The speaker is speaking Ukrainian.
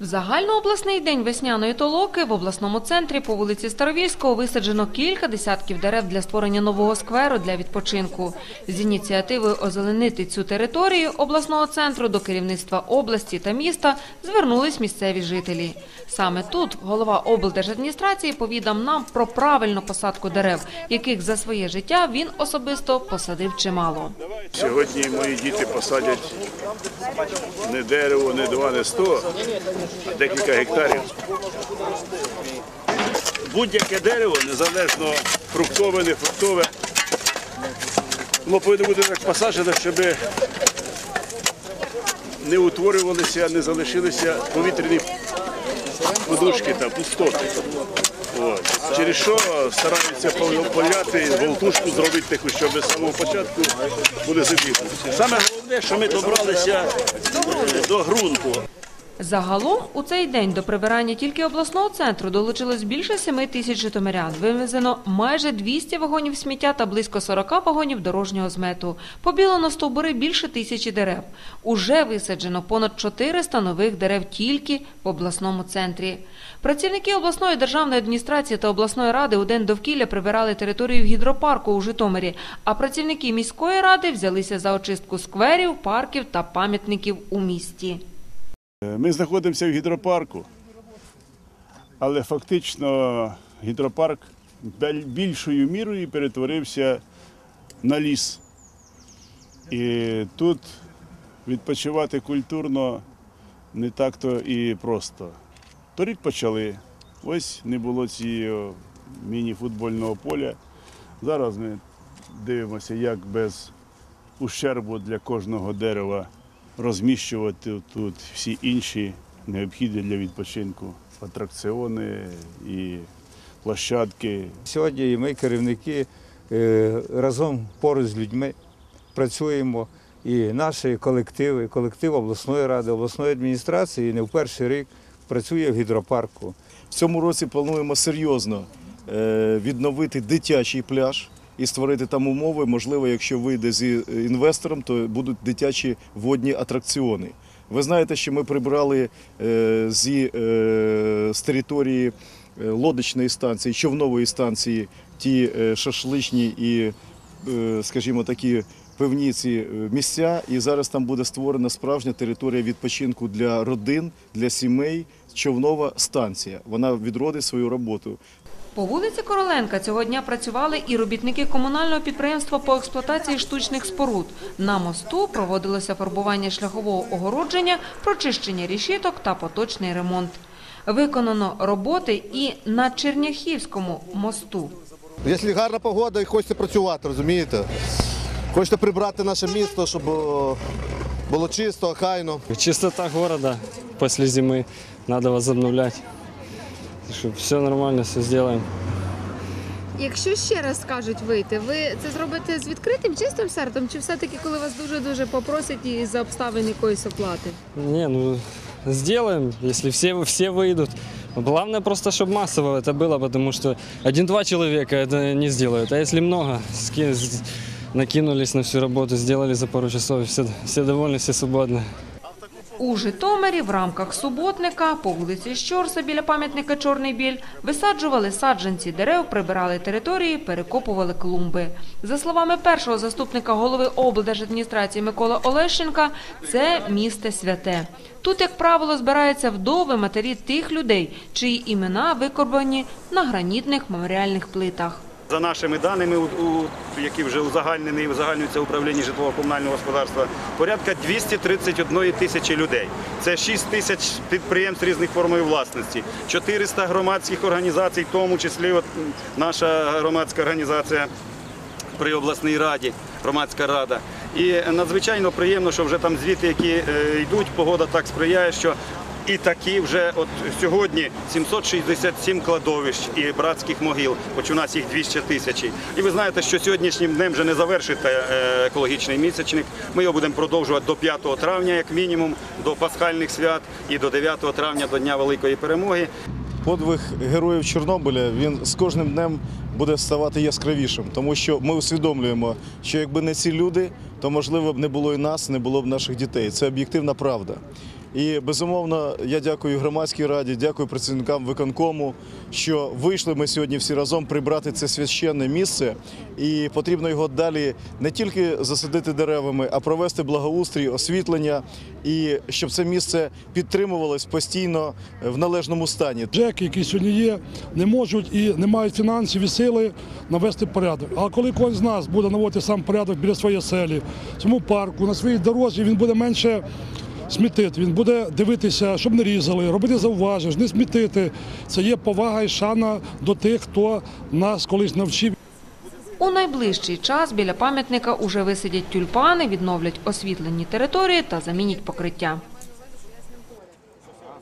В загальнообласний день весняної толоки в обласному центрі по вулиці Старовільського висаджено кілька десятків дерев для створення нового скверу для відпочинку. З ініціативою озеленити цю територію обласного центру до керівництва області та міста звернулись місцеві жителі. Саме тут голова облдержадміністрації повідав нам про правильну посадку дерев, яких за своє життя він особисто посадив чимало. Сьогодні мої діти посадять не дерево, не два, не сто, декілька гектарів. Будь-яке дерево, незалежно фруктове, не фруктове, воно повинно бути так посаджене, щоб не утворювалися, не залишилися повітряні подушки та пустоти. От. Через що стараються поляти, волтушку зробити таку, щоб з самого початку буде забігти. Саме головне, що ми добралися е, до ґрунту. Загалом у цей день до прибирання тільки обласного центру долучилось більше 7 тисяч житомирян. Вивезено майже 200 вагонів сміття та близько 40 вагонів дорожнього змету. Побілено стовбури більше тисячі дерев. Уже висаджено понад 400 нових дерев тільки в обласному центрі. Працівники обласної державної адміністрації та обласної ради у день довкілля прибирали територію гідропарку у Житомирі, а працівники міської ради взялися за очистку скверів, парків та пам'ятників у місті. Е, Ми знаходимося в гідропарку, але фактично гідропарк більшою мірою перетворився на ліс. І тут відпочивати культурно не так-то і просто. Торік почали. Ось не було цього міні-футбольного поля. Зараз ми дивимося, як без ущербу для кожного дерева розміщувати тут всі інші необхідні для відпочинку атракціони і площадки. Сьогодні і ми, керівники, е, разом поруч з людьми працюємо. І наші колективи, колектив обласної ради, обласної адміністрації не в перший рік працює в гідропарку. В цьому році плануємо серйозно е, відновити дитячий пляж і створити там умови. Можливо, якщо вийде з інвестором, то будуть дитячі водні атракціони. Ви знаєте, що ми прибрали е, зі, е, з території е, лодочної станції, човнової станції ті е, шашличні і, е, скажімо, такі певні ці е, місця. І зараз там буде створена справжня територія відпочинку для родин, для сімей. Човнова станція. Вона відродить свою роботу. По вулиці Короленка цього дня працювали і робітники комунального підприємства по експлуатації штучних споруд. На мосту проводилося фарбування шляхового огородження, прочищення рішіток та поточний ремонт. Виконано роботи і на Черняхівському мосту. Якщо гарна погода і хочеться працювати, розумієте? Хочете прибрати наше місто, щоб було чисто, хайно. Чистота города после зимы надо возобновлять Чтобы все нормально, все сделаем. Якщо ще раз скажуть вийти, ви це зробите з відкритим чистим серцем, чи все-таки коли вас дуже дуже попросять і за обставин якоїсь оплати? Не, ну сделаем, если все, все выйдут. Главное просто, чтобы массово это было, потому что один-два человека это не сделают. А если много, ски- с- накинулись на всю работу, сделали за пару часов, и все, все довольны, все свободны. У Житомирі в рамках суботника по вулиці Щорса біля пам'ятника Чорний біль висаджували саджанці дерев, прибирали території, перекопували клумби. За словами першого заступника голови облдержадміністрації Миколи Олещенка, це місце святе. Тут, як правило, збираються вдови матері тих людей, чиї імена викорбані на гранітних меморіальних плитах. За нашими даними, які вже узагальнені узагальнюються управлінні житлово-комунального господарства, порядка 231 тисячі людей. Це 6 тисяч підприємств різних форм власності, 400 громадських організацій, в тому числі наша громадська організація при обласній раді, громадська рада. І надзвичайно приємно, що вже там звіти, які е, йдуть, погода так сприяє, що і такі вже от сьогодні 767 кладовищ і братських могил, хоч у нас їх 200 тисяч. І ви знаєте, що сьогоднішнім днем вже не завершиться е, екологічний місячник. Ми його будемо продовжувати до 5 травня, як мінімум, до пасхальних свят і до 9 травня, до Дня Великої Перемоги. Подвиг героїв Чорнобиля він з кожним днем буде ставати яскравішим, тому що ми усвідомлюємо, що якби не ці люди, то можливо б не було і нас, не було б наших дітей. Це об'єктивна правда. І безумовно, я дякую громадській раді, дякую працівникам виконкому, що вийшли ми сьогодні всі разом прибрати це священне місце. І потрібно його далі не тільки засадити деревами, а провести благоустрій, освітлення, і щоб це місце підтримувалось постійно в належному стані. ЖЕКи, які сьогодні є, не можуть і не мають фінансів і сили навести порядок. А коли кожен з нас буде наводити сам порядок біля своєї селі, цьому парку, на своїй дорозі, він буде менше смітити, він буде дивитися, щоб не різали, робити зауваження, не смітити. Це є повага і шана до тих, хто нас колись навчив. У найближчий час біля пам'ятника уже висадять тюльпани, відновлять освітлені території та замінять покриття.